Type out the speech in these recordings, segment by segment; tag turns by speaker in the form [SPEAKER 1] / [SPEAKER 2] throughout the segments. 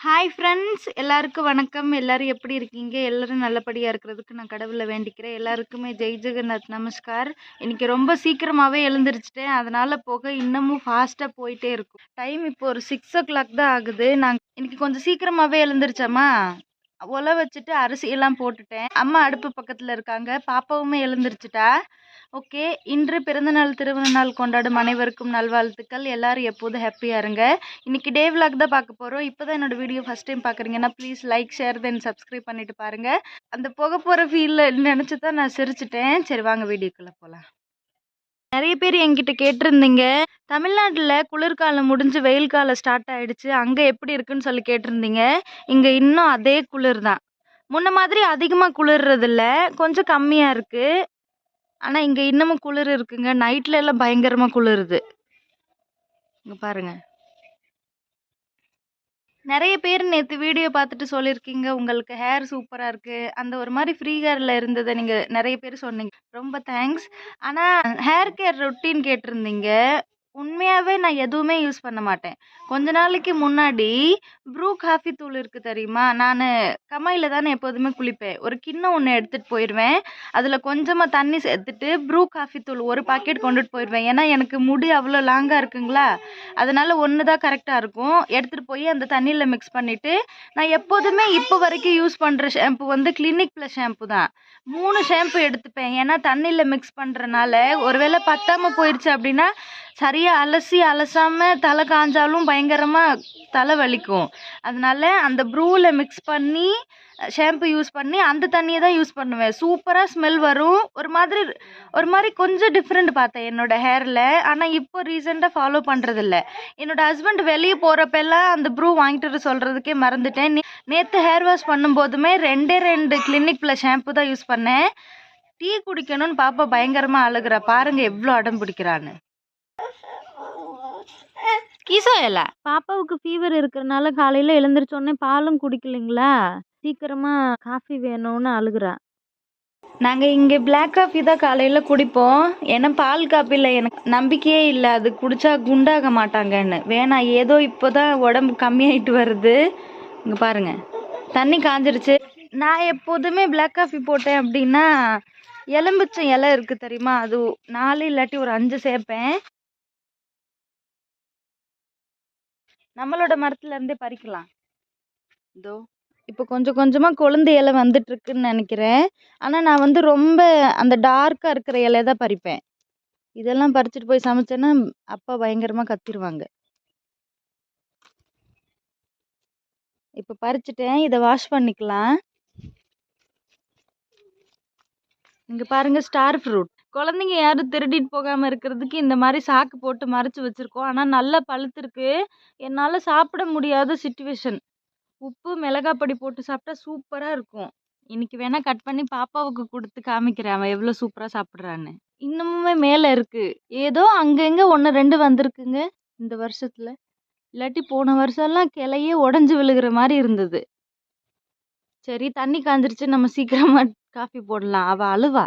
[SPEAKER 1] Hi friends எல்லாருக்கும் வணக்கம். எல்லாரும் எப்படி இருக்கீங்க? எல்லாரும் நல்லபடியாக இருக்கிறதுக்கு நான் கடவுளை வேண்டிக்கிறேன். எல்லாருக்குமே ஜெய் ஜெகநாத் நமஸ்கார். இன்றைக்கி ரொம்ப சீக்கிரமாகவே எழுந்திரிச்சிட்டேன். அதனால் போக இன்னமும் ஃபாஸ்ட்டாக போயிட்டே இருக்கும். டைம் இப்போ ஒரு சிக்ஸ் ஓ கிளாக் தான் ஆகுது. நான் இன்னைக்கு கொஞ்சம் சீக்கிரமாகவே எழுந்திரிச்சேம்மா. ஒலை வச்சுட்டு அரிசியெல்லாம் போட்டுட்டேன். அம்மா அடுப்பு பக்கத்தில் இருக்காங்க. பாப்பாவுமே எழுந்திரிச்சிட்டா. ஓகே. இன்று பிறந்தநாள் திருமண நாள் கொண்டாடும் அனைவருக்கும் நல்வாழ்த்துக்கள். எல்லாரும் எப்போதும் ஹாப்பியாக இருங்க. இன்னைக்கு டே vlog தான் பார்க்க போகிறோம் இப்போ தான் என்னோட வீடியோ ஃபஸ்ட் டைம் பார்க்குறீங்கன்னா please like share then subscribe பண்ணிவிட்டு பாருங்கள் அந்த புகை போகிற ஃபீலில் நினச்சி தான் நான் சிரிச்சிட்டேன். சரி வாங்க வீடியோக்குள்ளே போகலாம் நிறைய பேர் என்கிட்ட கேட்டிருந்தீங்க. தமிழ்நாட்டில் குளிர்காலம் முடிஞ்சு வெயில் காலம் ஸ்டார்ட் ஆகிடுச்சு அங்கே எப்படி இருக்குன்னு சொல்லி கேட்டிருந்தீங்க. இங்கே இன்னும் அதே குளிர் தான். முன்ன மாதிரி அதிகமாக குளிர்றதில்ல. கொஞ்சம் கம்மியாக இருக்குது ஆனால் இங்கே இன்னமும் குளிர் இருக்குங்க. நைட்டில் எல்லாம் பயங்கரமாக குளிருது. இங்கே பாருங்க. நிறைய பேர் நேற்று வீடியோ பார்த்துட்டு சொல்லியிருக்கீங்க. உங்களுக்கு ஹேர் சூப்பராக இருக்குது அந்த ஒரு மாதிரி ஃப்ரீ ஹேரில் இருந்ததை நீங்கள் நிறைய பேர் சொன்னீங்க. ரொம்ப தேங்க்ஸ் ஆனால் ஹேர் கேர் ரொட்டீன் கேட்டிருந்தீங்க. உண்மையாகவே நான் எதுவுமே யூஸ் பண்ண மாட்டேன். கொஞ்ச நாளைக்கு முன்னாடி ப்ரூ காஃபி தூள் இருக்குது தெரியுமா? நான் கம்மாயில் தானே எப்போதுமே குளிப்பேன். ஒரு கிண்ணம் ஒன்று எடுத்துகிட்டு போயிடுவேன் அதில் கொஞ்சமாக தண்ணி சேர்த்துட்டு ப்ரூ காஃபி தூள் ஒரு பாக்கெட் கொண்டுட்டு போயிடுவேன் ஏன்னா எனக்கு முடி அவ்வளோ லாங்காக இருக்குங்களா? அதனால் ஒன்று தான் கரெக்டாக இருக்கும். எடுத்துகிட்டு போய் அந்த தண்ணியில் மிக்ஸ் பண்ணிவிட்டு நான் எப்போதுமே இப்போ வரைக்கும் யூஸ் பண்ணுற ஷாம்பு வந்து கிளினிக் ப்ளஸ் ஷாம்பு தான். மூணு ஷாம்பு எடுத்துப்பேன். ஏன்னா தண்ணியில் மிக்ஸ் பண்ணுறனால ஒருவேளை பத்தாமல் போயிடுச்சு அப்படின்னா சரியாக அலசி அலசாமல் தலை காஞ்சாலும் பயங்கரமாக தலை வலிக்கும். அதனால அந்த ப்ரூவில் மிக்ஸ் பண்ணி ஷாம்பு யூஸ் பண்ணி அந்த தண்ணியை தான் யூஸ் பண்ணுவேன் சூப்பராக ஸ்மெல் வரும். ஒரு மாதிரி ஒரு மாதிரி கொஞ்சம் டிஃப்ரெண்ட் பார்த்தேன் என்னோட ஹேரில் ஆனால் இப்போ ரீசெண்டாக ஃபாலோ பண்ணுறதில்ல என்னோடய ஹஸ்பண்ட் வெளியே போகிறப்பெல்லாம் அந்த ப்ரூ வாங்கிட்டு வர சொல்கிறதுக்கே மறந்துட்டேன். நேற்று ஹேர் வாஷ் பண்ணும்போதுமே ரெண்டே ரெண்டு கிளினிக் ப்ளஸ் ஷாம்பு தான் யூஸ் பண்ணேன். டீ குடிக்கணும்னு பாப்பா பயங்கரமாக அழுகுறா. பாருங்கள் எவ்வளோ அடம் பிடிக்கிறான்னு. கீசோ இல்லை பாப்பாவுக்கு ஃபீவர் இருக்கிறனால காலையில் எழுந்திரிச்சோடனே பாலும் குடிக்கலைங்களா? சீக்கிரமாக காஃபி வேணும்னு அழுகுறா. நாங்கள் இங்கே பிளாக் காஃபி தான் காலையில் குடிப்போம். ஏன்னா பால் காப்பியில் எனக்கு நம்பிக்கையே இல்லை. அது குடிச்சா குண்டாக மாட்டாங்கன்னு. வேணாம் ஏதோ இப்போ தான் உடம்பு கம்மியாயிட்டு வருது. இங்கே பாருங்க. தண்ணி காஞ்சிருச்சு. நான் எப்போதுமே பிளாக் காஃபி போட்டேன் அப்படின்னா எலும்பிச்சம் இலை இருக்குது தெரியுமா? அது நாலு இல்லாட்டி ஒரு அஞ்சு சேர்ப்பேன். நம்மளோட மரத்துல இருந்தே பறிக்கலாம். இதோ. இப்போ கொஞ்சம் கொஞ்சமாக கொழுந்து இலை வந்துட்டு இருக்குன்னு நினைக்கிறேன். ஆனால் நான் வந்து ரொம்ப அந்த டார்க்காக இருக்கிற இலைய தான் பறிப்பேன். இதெல்லாம் பறிச்சுட்டு போய் சமைச்சேன்னா அப்பா பயங்கரமாக கத்திருவாங்க. இப்போ பறிச்சுட்டேன். இதை வாஷ் பண்ணிக்கலாம். இங்கே பாருங்க ஸ்டார் ஃப்ரூட் குழந்தைங்க யாரும் திருடிட்டு போகாமல் இருக்கிறதுக்கு இந்த மாதிரி சாக்கு போட்டு மறைச்சு வச்சுருக்கோம். ஆனால் நல்லா பழுத்திருக்கு என்னால் சாப்பிட முடியாத சுச்சுவேஷன் உப்பு மிளகாய் பொடி போட்டு சாப்பிட்டா சூப்பராக இருக்கும். இன்னைக்கு வேணால் கட் பண்ணி பாப்பாவுக்கு கொடுத்து காமிக்கிறேன். அவன் எவ்வளோ சூப்பராக சாப்பிட்றான்னு. இன்னமுமே மேலே இருக்குது ஏதோ அங்கங்கே ஒன்று ரெண்டு வந்திருக்குங்க இந்த வருஷத்தில். இல்லாட்டி போன வருஷம்லாம் கிளையே உடஞ்சி விழுகிற மாதிரி இருந்தது. சரி தண்ணி காஞ்சிருச்சு நம்ம சீக்கிரமாக காஃபி போடலாம். அவள் அழுவா.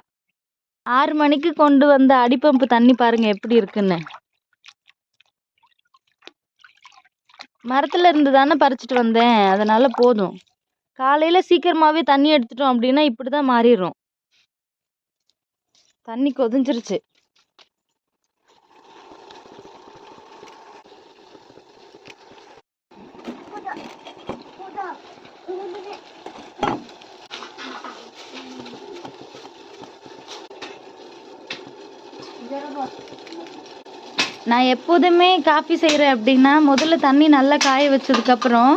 [SPEAKER 1] ஆறு மணிக்கு கொண்டு வந்த அடிப்பம்பு தண்ணி பாருங்க எப்படி இருக்குன்னு. மரத்துல இருந்து தானே பறிச்சுட்டு வந்தேன். அதனால போதும். காலையில சீக்கிரமாவே தண்ணி எடுத்துட்டோம் அப்படின்னா இப்படிதான் மாறிடும் தண்ணி கொதிஞ்சிருச்சு. நான் எப்போதுமே காஃபி செய்கிறேன் அப்படின்னா முதல்ல தண்ணி நல்லா காய வச்சதுக்கப்புறம்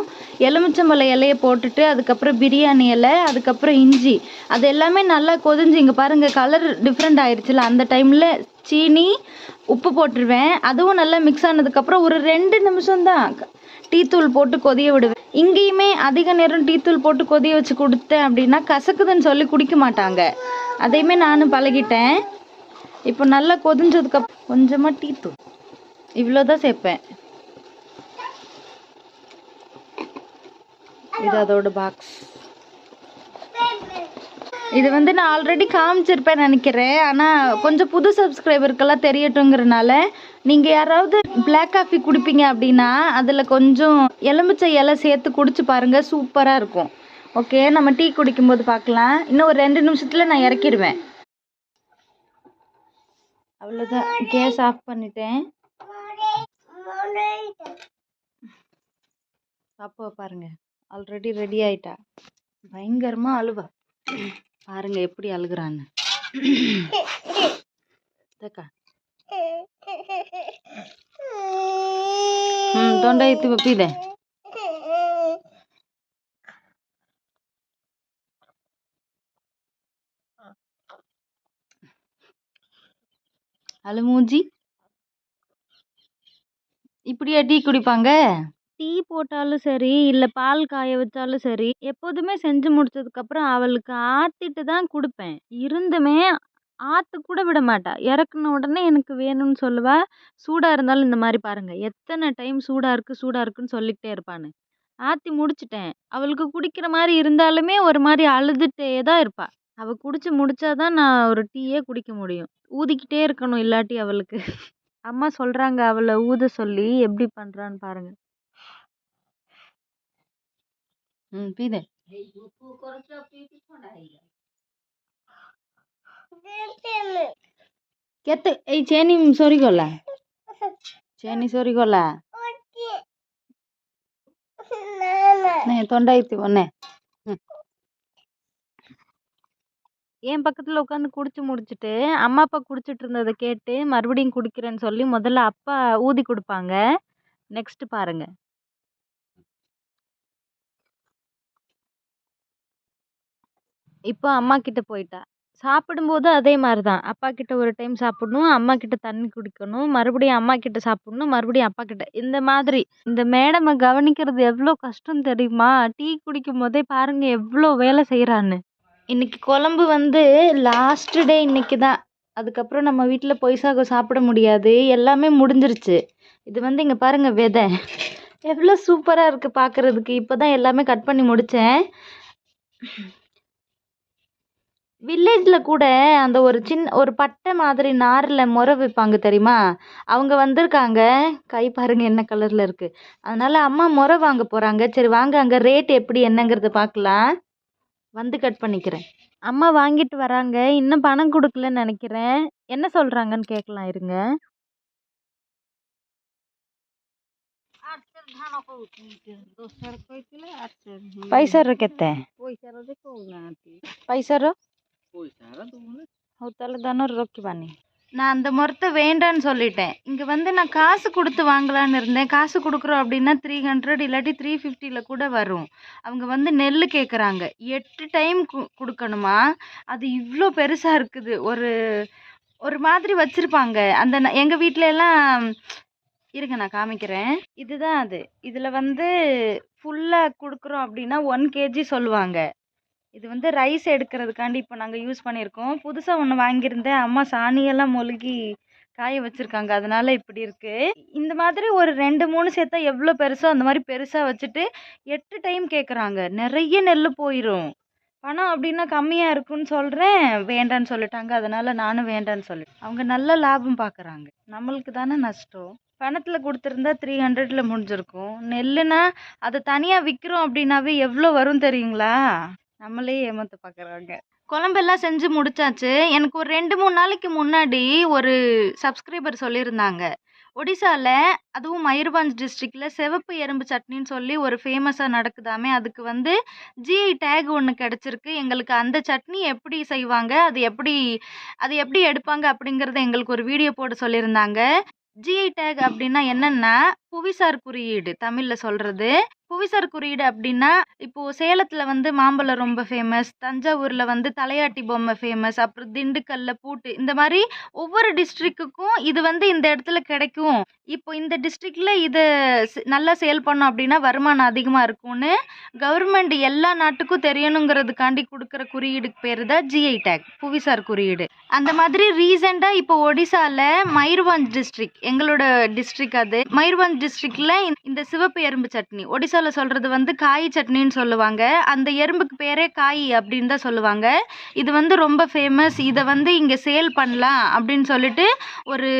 [SPEAKER 1] எலுமிச்சம்பழ இலையை போட்டுட்டு அதுக்கப்புறம் பிரியாணி இலை அதுக்கப்புறம் இஞ்சி. அது எல்லாமே நல்லா கொதிஞ்சு இங்கே பாருங்கள் கலர் டிஃப்ரெண்ட் ஆயிடுச்சுல அந்த டைமில் சீனி உப்பு போட்டுருவேன். அதுவும் நல்லா மிக்ஸ் ஆனதுக்கப்புறம் ஒரு ரெண்டு நிமிஷம் தான் டீத்தூள் போட்டு கொதிய விடுவேன். இங்கேயுமே அதிக நேரம் டீத்தூள் போட்டு கொதிய வச்சு கொடுத்தேன் அப்படின்னா கசக்குதுன்னு சொல்லி குடிக்க மாட்டாங்க. அதையுமே நானும் பழகிட்டேன். இப்போ நல்லா கொதிஞ்சதுக்கப்புறம் கொஞ்சமாக டீத்தூள் தூள் இவ்வளோதான் சேர்ப்பேன் இது அதோட பாக்ஸ் இது வந்து நான் ஆல்ரெடி காமிச்சிருப்பேன் நினைக்கிறேன். ஆனால் கொஞ்சம் புது சப்ஸ்கிரைபருக்கெல்லாம் தெரியட்டுங்கிறனால நீங்கள் யாராவது பிளாக் காஃபி குடிப்பீங்க அப்படின்னா அதில் கொஞ்சம் எலுமிச்சை இலை சேர்த்து குடிச்சு பாருங்க சூப்பராக இருக்கும். ஓகே நம்ம டீ குடிக்கும்போது பார்க்கலாம். இன்னும் ஒரு ரெண்டு நிமிஷத்தில் நான் இறக்கிடுவேன். அவ்வளோதான் கேஸ் ஆஃப் பண்ணிட்டேன். அப்போ பாருங்க. ஆல்ரெடி ரெடி ஆயிட்டா. பயங்கரமா அழுவா. பாருங்க எப்படி அழுகுறான்னு. தொண்டைத்து ம் தொண்டை எத்தி அழுமூஞ்சி இப்படியா டீ குடிப்பாங்க? டீ போட்டாலும் சரி இல்லை பால் காய வச்சாலும் சரி எப்போதுமே செஞ்சு முடிச்சதுக்கப்புறம் அவளுக்கு ஆற்றிட்டு தான் கொடுப்பேன். இருந்துமே ஆற்ற கூட விட மாட்டா. இறக்குன உடனே எனக்கு வேணும்னு சொல்லுவா. சூடாக இருந்தாலும் இந்த மாதிரி பாருங்கள் எத்தனை டைம் சூடாக இருக்குது சூடாக இருக்குன்னு சொல்லிக்கிட்டே இருப்பான்னு. ஆற்றி முடிச்சிட்டேன். அவளுக்கு குடிக்கிற மாதிரி இருந்தாலுமே ஒரு மாதிரி அழுதுகிட்டே தான் இருப்பாள் அவள் குடிச்சு முடிச்சாதான் நான் ஒரு டீயே குடிக்க முடியும். ஊதிக்கிட்டே இருக்கணும் இல்லாட்டி அவளுக்கு. அம்மா சொல்கிறாங்க அவளை ஊத சொல்லி எப்படி பண்ணுறான்னு பாருங்க ம் பீதே କେତେ ଏଇ ଚେନି ସରିଗଲା ଚେନି ସରିଗଲା ନେ ଥଣ୍ଡା ହେଇଥିବ ନେ என் பக்கத்தில் உட்காந்து குடிச்சு முடிச்சுட்டு அம்மா அப்பா குடிச்சிட்டு இருந்ததை கேட்டு மறுபடியும் குடிக்கிறேன்னு சொல்லி முதல்ல அப்பா ஊதி கொடுப்பாங்க. நெக்ஸ்ட் பாருங்க. இப்போ அம்மா கிட்ட போயிட்டா. சாப்பிடும்போது அதே மாதிரி தான் அப்பா கிட்ட ஒரு டைம் சாப்பிடணும் அம்மா கிட்ட தண்ணி குடிக்கணும் மறுபடியும் அம்மா கிட்ட சாப்பிடணும் மறுபடியும் அப்பா கிட்ட. இந்த மாதிரி இந்த மேடமை கவனிக்கிறது எவ்வளோ கஷ்டம் தெரியுமா? டீ குடிக்கும் போதே பாருங்க எவ்வளோ வேலை செய்கிறான்னு இன்றைக்கி குழம்பு வந்து லாஸ்ட் டே இன்னைக்கு தான். அதுக்கப்புறம் நம்ம வீட்டில் பொய் சாகம் சாப்பிட முடியாது. எல்லாமே முடிஞ்சிருச்சு. இது வந்து இங்கே பாருங்கள் விதை. எவ்வளோ சூப்பராக இருக்குது பார்க்குறதுக்கு இப்போ தான் எல்லாமே கட் பண்ணி முடித்தேன் வில்லேஜில் கூட அந்த ஒரு சின்ன ஒரு பட்டை மாதிரி நாரில் முறை வைப்பாங்க தெரியுமா? அவங்க வந்திருக்காங்க. கை பாருங்கள் என்ன கலரில் இருக்குது அதனால் அம்மா முறை வாங்க போகிறாங்க சரி வாங்க அங்கே ரேட் எப்படி என்னங்கிறத பார்க்கலாம். வந்து கட் பண்ணிக்கிறேன் அம்மா வாங்கிட்டு வராங்க இன்னும் பணம் கொடுக்கலன்னு நினைக்கிறேன் என்ன சொல்கிறாங்கன்னு கேட்கலாம் இருங்க ପଇସାର କେତେ ପଇସାର ହଉ ତାହେଲେ தானே ରଖିବାନି நான் அந்த முறத்தை வேண்டான்னு சொல்லிட்டேன். இங்கே வந்து நான் காசு கொடுத்து வாங்கலான்னு இருந்தேன். காசு கொடுக்குறோம் அப்படின்னா த்ரீ ஹண்ட்ரட் இல்லாட்டி த்ரீ ஃபிஃப்டியில் கூட வரும். அவங்க வந்து நெல் கேட்குறாங்க எட்டு டைம் கு கொடுக்கணுமா? அது இவ்வளோ பெருசாக இருக்குது. ஒரு ஒரு மாதிரி வச்சுருப்பாங்க. அந்த ந- எங்கள் வீட்டில எல்லாம் இருங்க நான் காமிக்கிறேன். இதுதான் அது. இதில் வந்து ஃபுல்லாக கொடுக்குறோம் அப்படின்னா ஒன் கேஜி சொல்லுவாங்க. இது வந்து ரைஸ் எடுக்கிறதுக்காண்டி இப்போ நாங்கள் யூஸ் பண்ணியிருக்கோம். புதுசாக ஒன்று வாங்கியிருந்தேன். அம்மா சாணியெல்லாம் மொழுகி காய வச்சுருக்காங்க. அதனால இப்படி இருக்குது இந்த மாதிரி ஒரு ரெண்டு மூணு சேர்த்தா எவ்வளோ பெருசோ அந்த மாதிரி பெருசாக வச்சுட்டு எட்டு டைம் கேட்குறாங்க நிறைய நெல் போயிடும் பணம் அப்படின்னா கம்மியாக இருக்குன்னு சொல்கிறேன் வேண்டான்னு சொல்லிட்டாங்க. அதனால் நானும் வேண்டான்னு சொல்லிட்டேன். அவங்க நல்ல லாபம் பார்க்குறாங்க நம்மளுக்கு தானே நஷ்டம். பணத்தில் கொடுத்துருந்தா த்ரீ ஹண்ட்ரடில் முடிஞ்சிருக்கும். நெல்லுனா அதை தனியாக விற்கிறோம் அப்படின்னாவே எவ்வளோ வரும் தெரியுங்களா? நம்மளே ஏமாத்த பார்க்குறாங்க குழம்பெல்லாம் செஞ்சு முடிச்சாச்சு. எனக்கு ஒரு ரெண்டு மூணு நாளைக்கு முன்னாடி ஒரு சப்ஸ்கிரைபர் சொல்லியிருந்தாங்க. ஒடிசாவில் அதுவும் மயூர்பஞ்ச் டிஸ்ட்ரிக்டில் சிவப்பு எறும்பு சட்னின்னு சொல்லி ஒரு ஃபேமஸாக நடக்குதாமே அதுக்கு வந்து ஜிஐ டேக் ஒன்று கிடச்சிருக்கு. எங்களுக்கு அந்த சட்னி எப்படி செய்வாங்க அது எப்படி அது எப்படி எடுப்பாங்க அப்படிங்கிறத எங்களுக்கு ஒரு வீடியோ போட சொல்லியிருந்தாங்க. ஜிஐ டேக் அப்படின்னா என்னென்னா புவிசார் குறியீடு தமிழில் சொல்கிறது புவிசார் குறியீடு அப்படின்னா இப்போது சேலத்தில் வந்து மாம்பழம் ரொம்ப ஃபேமஸ் தஞ்சாவூரில் வந்து தலையாட்டி பொம்மை ஃபேமஸ் அப்புறம் திண்டுக்கல்ல பூட்டு இந்த மாதிரி ஒவ்வொரு டிஸ்ட்ரிக்குக்கும் இது வந்து இந்த இடத்துல கிடைக்கும். இப்போ இந்த டிஸ்ட்ரிக்டில் இதை நல்லா சேல் பண்ணோம் அப்படின்னா வருமானம் அதிகமாக இருக்கும்னு கவர்மெண்ட் எல்லா நாட்டுக்கும் தெரியணுங்கிறதுக்காண்டி கொடுக்குற குறியீடுக்கு பேர் தான் ஜிஐ டேக் புவிசார் குறியீடு. அந்த மாதிரி ரீசெண்டாக இப்போ ஒடிசாவில் மயூர்வஞ்ச் டிஸ்ட்ரிக்ட் எங்களோட டிஸ்ட்ரிக்ட் அது. மயூர்வஞ்ச் டிஸ்ட்ரிக்ட்ல இந்த சிவப்பு எறும்பு சட்னி. ஒடிசால சொல்றது வந்து காய் சட்னின்னு சொல்லுவாங்க. அந்த எறும்புக்கு பேரே காய் அப்படின்னு தான் சொல்லுவாங்க. இது வந்து ரொம்ப ஃபேமஸ் இதை வந்து இங்கே சேல் பண்ணலாம் அப்படின்னு சொல்லிட்டு ஒரு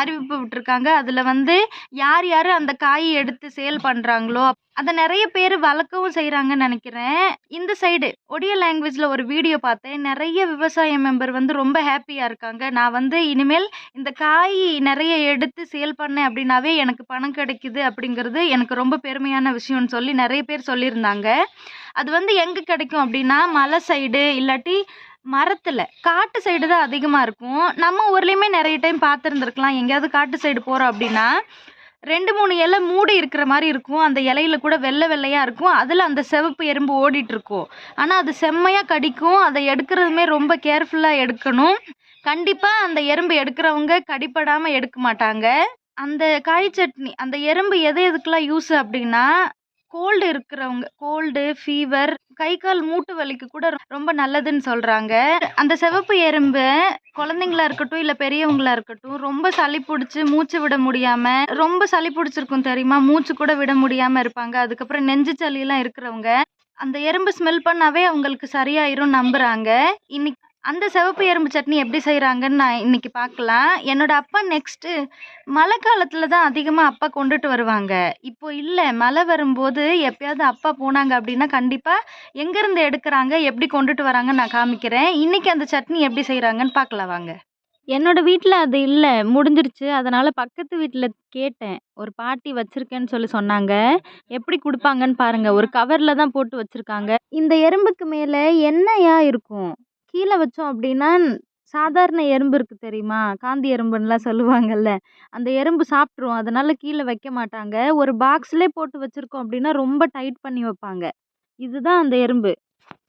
[SPEAKER 1] அறிவிப்பு விட்டுருக்காங்க. அதில் வந்து யார் யார் அந்த காய் எடுத்து சேல் பண்ணுறாங்களோ அதை நிறைய பேர் வளர்க்கவும் செய்கிறாங்கன்னு நினைக்கிறேன். இந்த சைடு ஒடிய லாங்குவேஜில் ஒரு வீடியோ பார்த்தேன். நிறைய விவசாய மெம்பர் வந்து ரொம்ப ஹாப்பியாக இருக்காங்க. நான் வந்து இனிமேல் இந்த காய் நிறைய எடுத்து சேல் பண்ணேன் அப்படின்னாவே எனக்கு பணம் கிடைக்குது அப்படிங்கிறது எனக்கு ரொம்ப பெருமையான விஷயம்னு சொல்லி நிறைய பேர் சொல்லியிருந்தாங்க. அது வந்து எங்கே கிடைக்கும் அப்படின்னா மலை சைடு இல்லாட்டி மரத்தில். காட்டு சைடு தான் அதிகமாக இருக்கும். நம்ம ஊர்லேயுமே நிறைய டைம் பார்த்துருந்துருக்கலாம். எங்கேயாவது காட்டு சைடு போகிறோம் அப்படின்னா ரெண்டு மூணு இலை மூடி இருக்கிற மாதிரி இருக்கும். அந்த இலையில கூட வெள்ளை வெள்ளையாக இருக்கும். அதில் அந்த சிவப்பு எறும்பு ஓடிட்டு இருக்கும். ஆனால் அது செம்மையாக கடிக்கும். அதை எடுக்கிறதுமே ரொம்ப கேர்ஃபுல்லாக எடுக்கணும். கண்டிப்பாக அந்த எறும்பு எடுக்கிறவங்க கடிப்படாமல் எடுக்க மாட்டாங்க. அந்த காய் சட்னி அந்த எறும்பு எது எதுக்கெல்லாம் யூஸ் அப்படின்னா கோல்டு இருக்கிறவங்க கோல்டு ஃபீவர் கை கால் மூட்டு வலிக்கு கூட ரொம்ப நல்லதுன்னு சொல்கிறாங்க அந்த சிவப்பு எறும்பு குழந்தைங்களா இருக்கட்டும் இல்லை பெரியவங்களா இருக்கட்டும் ரொம்ப சளி பிடிச்சி மூச்சு விட முடியாமல் ரொம்ப சளி பிடிச்சிருக்கும் தெரியுமா? மூச்சு கூட விட முடியாமல் இருப்பாங்க. அதுக்கப்புறம் நெஞ்சு சளியெல்லாம் இருக்கிறவங்க அந்த எறும்பு ஸ்மெல் பண்ணாவே அவங்களுக்கு சரியாயிரும் நம்புகிறாங்க இன்னைக்கு அந்த சிவப்பு எறும்பு சட்னி எப்படி செய்கிறாங்கன்னு நான் இன்றைக்கி பார்க்கலாம். என்னோட அப்பா நெக்ஸ்ட்டு மழை காலத்தில் தான் அதிகமாக அப்பா கொண்டுட்டு வருவாங்க. இப்போ இல்லை மழை வரும்போது எப்பயாவது அப்பா போனாங்க அப்படின்னா கண்டிப்பாக எங்கேருந்து எடுக்கிறாங்க எப்படி கொண்டுட்டு வராங்கன்னு நான் காமிக்கிறேன். இன்றைக்கி அந்த சட்னி எப்படி செய்கிறாங்கன்னு பார்க்கலாம் வாங்க. என்னோடய வீட்டில் அது இல்லை முடிஞ்சிருச்சு. அதனால் பக்கத்து வீட்டில் கேட்டேன். ஒரு பாட்டி வச்சுருக்கேன்னு சொல்லி சொன்னாங்க. எப்படி கொடுப்பாங்கன்னு பாருங்கள் ஒரு கவரில் தான் போட்டு வச்சுருக்காங்க. இந்த எறும்புக்கு மேலே என்னையா இருக்கும்? கீழே வச்சோம் அப்படின்னா சாதாரண எறும்பு இருக்குது தெரியுமா? காந்தி எறும்புன்னெலாம் சொல்லுவாங்கல்ல. அந்த எறும்பு சாப்பிட்ரும் அதனால் கீழே வைக்க மாட்டாங்க. ஒரு பாக்ஸ்லே போட்டு வச்சுருக்கோம் அப்படின்னா ரொம்ப டைட் பண்ணி வைப்பாங்க. இதுதான் அந்த எறும்பு.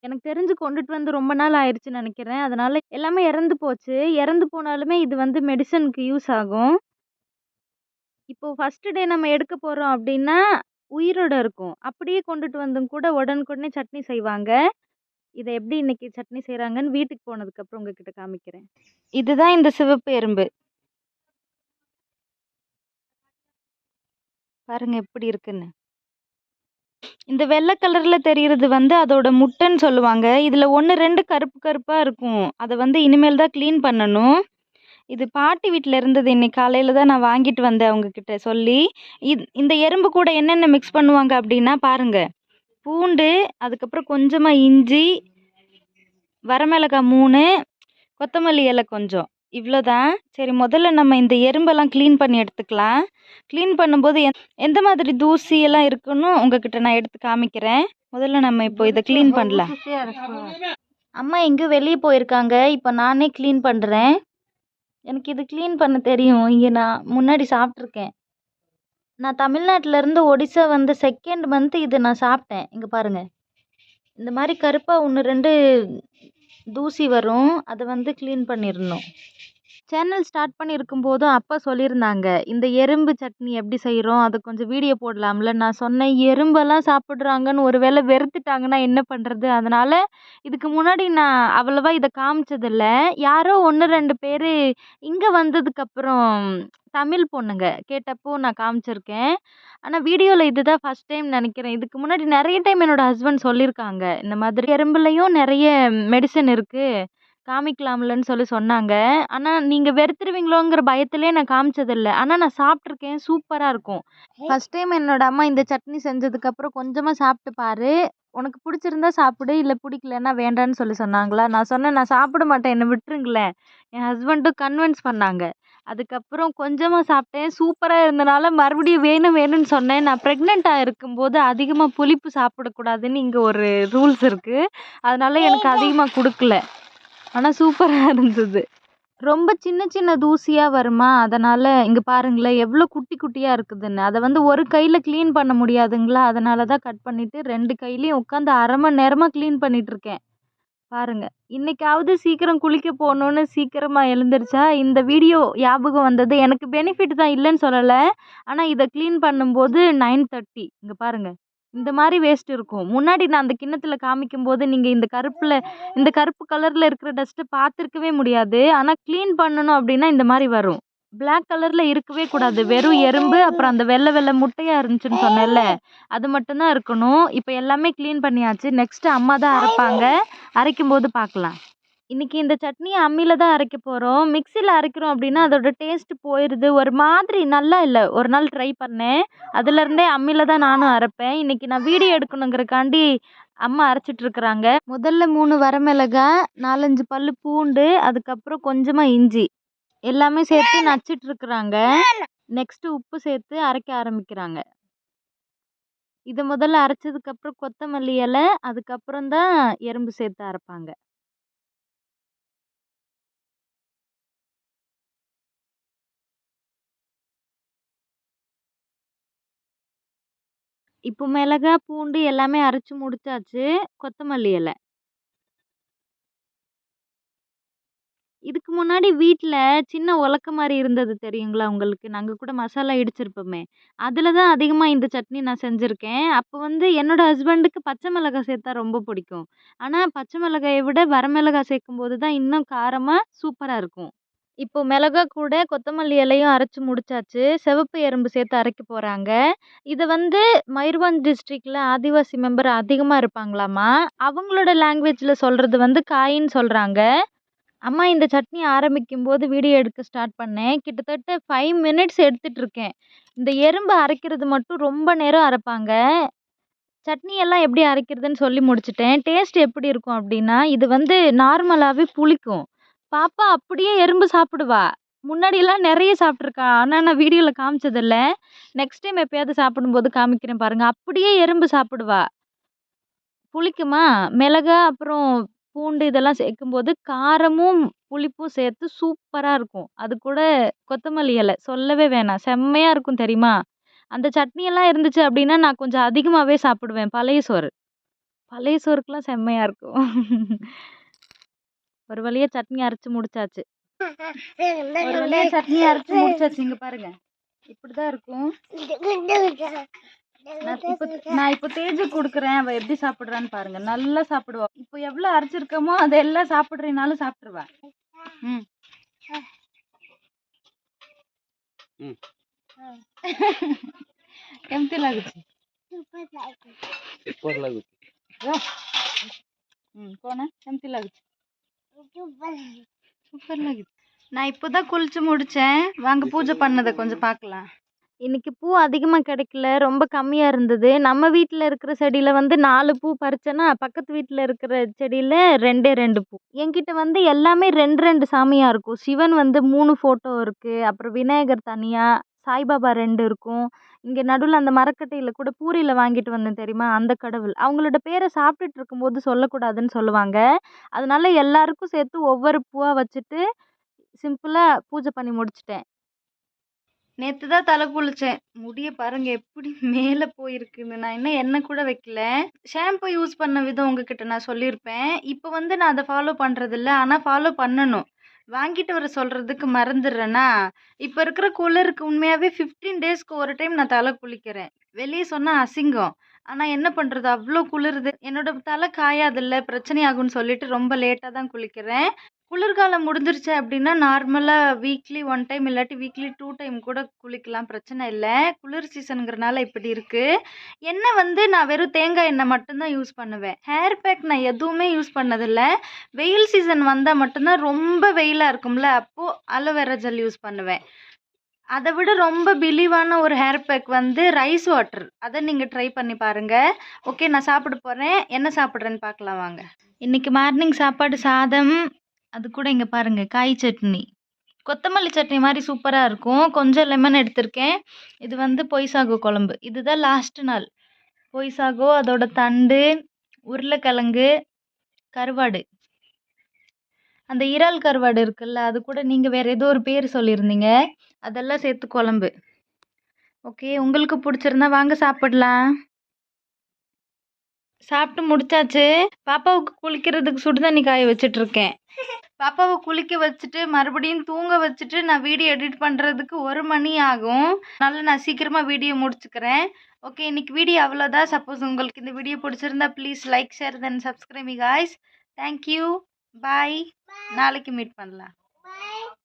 [SPEAKER 1] எனக்கு தெரிஞ்சு கொண்டுட்டு வந்து ரொம்ப நாள் ஆயிடுச்சுன்னு நினைக்கிறேன். அதனால் எல்லாமே இறந்து போச்சு. இறந்து போனாலுமே இது வந்து மெடிசனுக்கு யூஸ் ஆகும். இப்போது ஃபஸ்ட்டு டே நம்ம எடுக்க போகிறோம் அப்படின்னா உயிரோட இருக்கும். அப்படியே கொண்டுட்டு வந்தும் கூட உடனுக்குடனே சட்னி செய்வாங்க. இதை எப்படி இன்னைக்கு சட்னி செய்கிறாங்கன்னு வீட்டுக்கு போனதுக்கப்புறம் உங்ககிட்ட காமிக்கிறேன். இதுதான் இந்த சிவப்பு எறும்பு. பாருங்க எப்படி இருக்குன்னு. இந்த வெள்ளை கலரில் தெரிகிறது வந்து அதோட முட்டைன்னு சொல்லுவாங்க. இதில் ஒன்று ரெண்டு கருப்பு கருப்பாக இருக்கும். அதை வந்து இனிமேல் தான் க்ளீன் பண்ணணும். இது பாட்டி வீட்டில் இருந்தது இன்னைக்கு காலையில் தான் நான் வாங்கிட்டு வந்தேன் அவங்கக்கிட்ட சொல்லி. இது இந்த எறும்பு கூட என்னென்ன மிக்ஸ் பண்ணுவாங்க அப்படின்னா பாருங்கள் பூண்டு அதுக்கப்புறம் கொஞ்சமாக இஞ்சி வரமிளகாய் மூணு கொத்தமல்லி இலை கொஞ்சம். இவ்வளோதான். சரி முதல்ல நம்ம இந்த எறும்பெல்லாம் க்ளீன் பண்ணி எடுத்துக்கலாம். க்ளீன் பண்ணும்போது எந் எந்த மாதிரி தூசி எல்லாம் இருக்குன்னு உங்ககிட்ட நான் எடுத்து காமிக்கிறேன். முதல்ல நம்ம இப்போ இதை க்ளீன் பண்ணலாம். அம்மா எங்கேயோ வெளியே போயிருக்காங்க. இப்போ நானே க்ளீன் பண்ணுறேன் எனக்கு இது க்ளீன் பண்ண தெரியும். இங்கே நான் முன்னாடி சாப்பிட்ருக்கேன் நான் தமிழ்நாட்டிலேருந்து ஒடிசா வந்து செகண்ட் மந்த் இது நான் சாப்பிட்டேன். இங்கே பாருங்கள் இந்த மாதிரி கருப்பாக ஒன்று ரெண்டு தூசி வரும். அதை வந்து க்ளீன் பண்ணிடணும். சேனல் ஸ்டார்ட் பண்ணியிருக்கும் போதும் அப்பா சொல்லியிருந்தாங்க இந்த எறும்பு சட்னி எப்படி செய்கிறோம் அதை கொஞ்சம் வீடியோ போடலாம்ல. நான் சொன்னேன் எறும்பெல்லாம் சாப்பிட்றாங்கன்னு ஒரு வேளை வெறுத்துட்டாங்கன்னா என்ன பண்ணுறது அதனால் இதுக்கு முன்னாடி நான் அவ்வளோவா இதை காமிச்சதில்ல. யாரோ ஒன்று ரெண்டு பேர் இங்கே வந்ததுக்கப்புறம் தமிழ் பொண்ணுங்க கேட்டப்போ நான் காமிச்சிருக்கேன். ஆனால் வீடியோவில் இதுதான் ஃபஸ்ட் டைம் நினைக்கிறேன். இதுக்கு முன்னாடி நிறைய டைம் என்னோடய ஹஸ்பண்ட் சொல்லியிருக்காங்க. இந்த மாதிரி எறும்புலையும் நிறைய மெடிசன் இருக்குது காமிக்கலாம்லன்னு சொல்லி சொன்னாங்க. ஆனால் நீங்கள் வெறுத்துருவீங்களோங்கிற பயத்திலே நான் காமிச்சதில்ல. ஆனால் நான் சாப்பிட்ருக்கேன் சூப்பராக இருக்கும். ஃபஸ்ட் டைம் என்னோட அம்மா இந்த சட்னி செஞ்சதுக்கப்புறம் கொஞ்சமாக சாப்பிட்டு பாரு. உனக்கு பிடிச்சிருந்தா சாப்பிடு இல்லை பிடிக்கலன்னா வேண்டான்னு சொல்லி சொன்னாங்களா? நான் சொன்னேன் நான் சாப்பிட மாட்டேன். என்னை விட்டுருங்களேன். என் ஹஸ்பண்டும் கன்வின்ஸ் பண்ணாங்க. அதுக்கப்புறம் கொஞ்சமாக சாப்பிட்டேன். சூப்பராக இருந்தனால மறுபடியும் வேணும் வேணும்னு சொன்னேன். நான் ப்ரெக்னெண்ட்டாக இருக்கும்போது அதிகமாக புளிப்பு சாப்பிடக்கூடாதுன்னு இங்கே ஒரு ரூல்ஸ் இருக்குது அதனால எனக்கு அதிகமாக கொடுக்கல. ஆனால் சூப்பராக இருந்தது. ரொம்ப சின்ன சின்ன தூசியாக வருமா? அதனால் இங்கே பாருங்களேன் எவ்வளோ குட்டி குட்டியாக இருக்குதுன்னு. அதை வந்து ஒரு கையில் க்ளீன் பண்ண முடியாதுங்களா? அதனால தான் கட் பண்ணிவிட்டு ரெண்டு கையிலையும் உட்காந்து அரை மணி நேரமாக க்ளீன் பண்ணிகிட்ருக்கேன் பாருங்கள் இன்றைக்காவது சீக்கிரம் குளிக்க போகணுன்னு சீக்கிரமாக எழுந்திரிச்சா? இந்த வீடியோ ஞாபகம் வந்தது. எனக்கு பெனிஃபிட் தான் இல்லைன்னு சொல்லலை. ஆனால் இதை க்ளீன் பண்ணும்போது நைன் தேர்ட்டி இங்கே பாருங்கள் இந்த மாதிரி வேஸ்ட் இருக்கும். முன்னாடி நான் அந்த கிண்ணத்தில் காமிக்கும்போது நீங்கள் இந்த கருப்பில் இந்த கருப்பு கலரில் இருக்கிற டஸ்ட்டை பார்த்துருக்கவே முடியாது. ஆனால் க்ளீன் பண்ணணும் அப்படின்னா இந்த மாதிரி வரும். பிளாக் கலரில் இருக்கவே கூடாது. வெறும் எறும்பு அப்புறம் அந்த வெள்ளை வெள்ளை முட்டையாக இருந்துச்சுன்னு சொன்னேன்ல அது மட்டும்தான் இருக்கணும். இப்போ எல்லாமே க்ளீன் பண்ணியாச்சு. நெக்ஸ்ட்டு அம்மா தான் அரைப்பாங்க. அரைக்கும் போது பார்க்கலாம் இன்றைக்கி இந்த சட்னியை அம்மியில் தான் அரைக்க போகிறோம் மிக்சியில் அரைக்கிறோம் அப்படின்னா அதோட டேஸ்ட்டு போயிடுது ஒரு மாதிரி நல்லா இல்லை. ஒரு நாள் ட்ரை பண்ணேன். அதுலேருந்தே அம்மியில் தான் நானும் அரைப்பேன். இன்றைக்கி நான் வீடியோ எடுக்கணுங்கிறக்காண்டி அம்மா அரைச்சிட்ருக்குறாங்க முதல்ல மூணு வரமிளகா நாலஞ்சு பல் பூண்டு அதுக்கப்புறம் கொஞ்சமாக இஞ்சி. எல்லாமே சேர்த்து நச்சிட்ருக்குறாங்க நெக்ஸ்ட்டு உப்பு சேர்த்து அரைக்க ஆரம்பிக்கிறாங்க. இதை முதல்ல அரைச்சதுக்கப்புறம் கொத்தமல்லி இலை அதுக்கப்புறம் தான் எறும்பு சேர்த்து அரைப்பாங்க. இப்போ மிளகா பூண்டு எல்லாமே அரைச்சி முடிச்சாச்சு. கொத்தமல்லி இலை. இதுக்கு முன்னாடி வீட்டில் சின்ன உலக்க மாதிரி இருந்தது தெரியுங்களா உங்களுக்கு? நாங்கள் கூட மசாலா இடிச்சிருப்போமே. அதில் தான் அதிகமாக இந்த சட்னி நான் செஞ்சுருக்கேன். அப்போ வந்து என்னோடய ஹஸ்பண்டுக்கு பச்சை மிளகாய் சேர்த்தா ரொம்ப பிடிக்கும். ஆனால் பச்சை மிளகாயை விட வரமிளகாய் சேர்க்கும்போது தான் இன்னும் காரமாக சூப்பராக இருக்கும். இப்போ மிளகா கூட கொத்தமல்லி இலையும் அரைச்சி முடிச்சாச்சு. சிவப்பு எறும்பு சேர்த்து அரைக்க போகிறாங்க இதை வந்து மயூர்பஞ்ச் டிஸ்ட்ரிக்டில் ஆதிவாசி மெம்பர் அதிகமாக இருப்பாங்களாமா அவங்களோட லாங்குவேஜில் சொல்கிறது வந்து காயின்னு சொல்கிறாங்க அம்மா இந்த சட்னி ஆரம்பிக்கும் போது வீடியோ எடுக்க ஸ்டார்ட் பண்ணேன். கிட்டத்தட்ட ஃபைவ் மினிட்ஸ் எடுத்துகிட்ருக்கேன் இந்த எறும்பு அரைக்கிறது மட்டும் ரொம்ப நேரம் அரைப்பாங்க. சட்னி எல்லாம் எப்படி அரைக்கிறதுன்னு சொல்லி முடிச்சிட்டேன். டேஸ்ட் எப்படி இருக்கும் அப்படின்னா இது வந்து நார்மலாகவே புளிக்கும். பாப்பா அப்படியே எறும்பு சாப்பிடுவா. முன்னாடியெல்லாம் நிறைய சாப்பிட்ருக்கா ஆனால் நான் வீடியோவில் காமிச்சதில்ல. நெக்ஸ்ட் டைம் எப்போயாவது சாப்பிடும்போது காமிக்கிறேன் பாருங்கள் அப்படியே எறும்பு சாப்பிடுவா. புளிக்குமா? மிளகா அப்புறம் பூண்டு இதெல்லாம் சேர்க்கும்போது காரமும் புளிப்பும் சேர்த்து சூப்பராக இருக்கும். அது கூட கொத்தமல்லி இலை. சொல்லவே வேணாம். செம்மையாக இருக்கும் தெரியுமா? அந்த சட்னியெல்லாம் இருந்துச்சு அப்படின்னா நான் கொஞ்சம் அதிகமாகவே சாப்பிடுவேன். பழைய சோறு. பழைய சோறுக்கெலாம் செம்மையாக இருக்கும். ஒரு வழியாக சட்னி அரைச்சி முடிச்சாச்சு ஒரு வழியாக சட்னி அரைச்சி முடிச்சாச்சு இங்கே பாருங்க இப்படிதான் இருக்கும் நான் இப்போ நான் இப்போ தேஜு கொடுக்குறேன் அவள் எப்படி சாப்பிட்றான்னு பாருங்க நல்லா சாப்பிடுவா இப்போ எவ்வளோ அரைச்சிருக்கோமோ அதெல்லாம் சாப்பிட்றேனாலும் சாப்பிட்ருவா ம்
[SPEAKER 2] ம்.
[SPEAKER 1] କେମିତି ଲାଗୁଛି
[SPEAKER 2] ସୂପର ଲାଗୁଛି
[SPEAKER 1] ம் போனா କେମିତି ଲାଗୁଛି சூப்பர். லாகுது நான் இப்போ தான் குளிச்சு முடித்தேன் வாங்க பூஜை பண்ணதை கொஞ்சம் பார்க்கலாம். இன்னைக்கு பூ அதிகமாக கிடைக்கல. ரொம்ப கம்மியாக இருந்தது. நம்ம வீட்டில் இருக்கிற செடியில் வந்து நாலு பூ பறிச்சேன்னா பக்கத்து வீட்டில் இருக்கிற செடியில் ரெண்டே ரெண்டு பூ. என்கிட்ட வந்து எல்லாமே ரெண்டு ரெண்டு சாமியாக இருக்கும். சிவன் வந்து மூணு ஃபோட்டோ இருக்குது அப்புறம் விநாயகர் தனியாக சாய்பாபா ரெண்டு இருக்கும். இங்கே நடுவில் அந்த மரக்கட்டையில் கூட பூரியில் வாங்கிட்டு வந்தேன் தெரியுமா? அந்த கடவுள். அவங்களோட பேரை சாப்பிட்டுட்டு இருக்கும்போது சொல்லக்கூடாதுன்னு சொல்லுவாங்க. அதனால எல்லாருக்கும் சேர்த்து ஒவ்வொரு பூவாக வச்சுட்டு சிம்பிளாக பூஜை பண்ணி முடிச்சிட்டேன். நேற்று தான் தலை குளித்தேன் முடிய பாருங்க எப்படி மேலே போயிருக்குன்னு. நான் இன்னும் எண்ணெய் கூட வைக்கல. ஷாம்பு யூஸ் பண்ண விதம் உங்ககிட்ட நான் சொல்லியிருப்பேன். இப்போ வந்து நான் அதை ஃபாலோ பண்ணுறதில்ல ஆனால் ஃபாலோ பண்ணணும். வாங்கிட்டு வர சொல்கிறதுக்கு மறந்துடுறேன்னா இப்போ இருக்கிற குளிருக்கு உண்மையாகவே ஃபிஃப்டீன் டேஸ்க்கு ஒரு டைம் நான் தலை குளிக்கிறேன். வெளியே சொன்னால் அசிங்கம். ஆனால் என்ன பண்ணுறது அவ்வளோ குளிருது. என்னோட தலை காயாதில்ல பிரச்சனை ஆகும்னு சொல்லிட்டு ரொம்ப லேட்டாக தான் குளிக்கிறேன். குளிர்காலம் முடிஞ்சிருச்சு அப்படின்னா நார்மலாக வீக்லி ஒன் டைம் இல்லாட்டி வீக்லி டூ டைம் கூட குளிக்கலாம் பிரச்சனை இல்லை. குளிர் சீசனுங்கிறனால இப்படி இருக்குது எண்ணெய் வந்து நான் வெறும் தேங்காய் எண்ணெய் மட்டும்தான் யூஸ் பண்ணுவேன். ஹேர் பேக் நான் எதுவுமே யூஸ் பண்ணதில்லை. வெயில் சீசன் வந்தால் மட்டும்தான் ரொம்ப வெயிலாக இருக்கும்ல அப்போது அலோவேரா ஜெல் யூஸ் பண்ணுவேன். அதை விட ரொம்ப பிலீவான ஒரு ஹேர் பேக் வந்து ரைஸ் வாட்டர் அதை நீங்கள் ட்ரை பண்ணி பாருங்கள் ஓகே நான் சாப்பிட போகிறேன் என்ன சாப்பிட்றேன்னு பார்க்கலாம் வாங்க. இன்றைக்கி மார்னிங் சாப்பாடு சாதம் அது கூட இங்கே பாருங்கள் காய் சட்னி. கொத்தமல்லி சட்னி மாதிரி சூப்பராக இருக்கும். கொஞ்சம் லெமன் எடுத்திருக்கேன். இது வந்து பொய்சாகோ குழம்பு. இதுதான் லாஸ்ட் நாள். பொய்சாகோ அதோட தண்டு உருளைக்கிழங்கு கருவாடு. அந்த இறால் கருவாடு இருக்குல்ல அது கூட நீங்கள் வேறு ஏதோ ஒரு பேர் சொல்லியிருந்தீங்க. அதெல்லாம் சேர்த்து குழம்பு. ஓகே உங்களுக்கு பிடிச்சிருந்தா வாங்க சாப்பிடலாம். சாப்பிட்டு முடிச்சாச்சு. பாப்பாவுக்கு குளிக்கிறதுக்கு சுடு தண்ணி காய வச்சிட்டு இருக்கேன் பாப்பாவை குளிக்க வச்சுட்டு மறுபடியும் தூங்க வச்சுட்டு நான் வீடியோ எடிட் பண்ணுறதுக்கு ஒரு மணி ஆகும். அதனால நான் சீக்கிரமாக வீடியோ முடிச்சுக்கிறேன். ஓகே இன்னைக்கு வீடியோ அவ்வளோதான். சப்போஸ் உங்களுக்கு இந்த வீடியோ பிடிச்சிருந்தா please like share then subscribe guys. Thank you bye. நாளைக்கு மீட் பண்ணலாம்.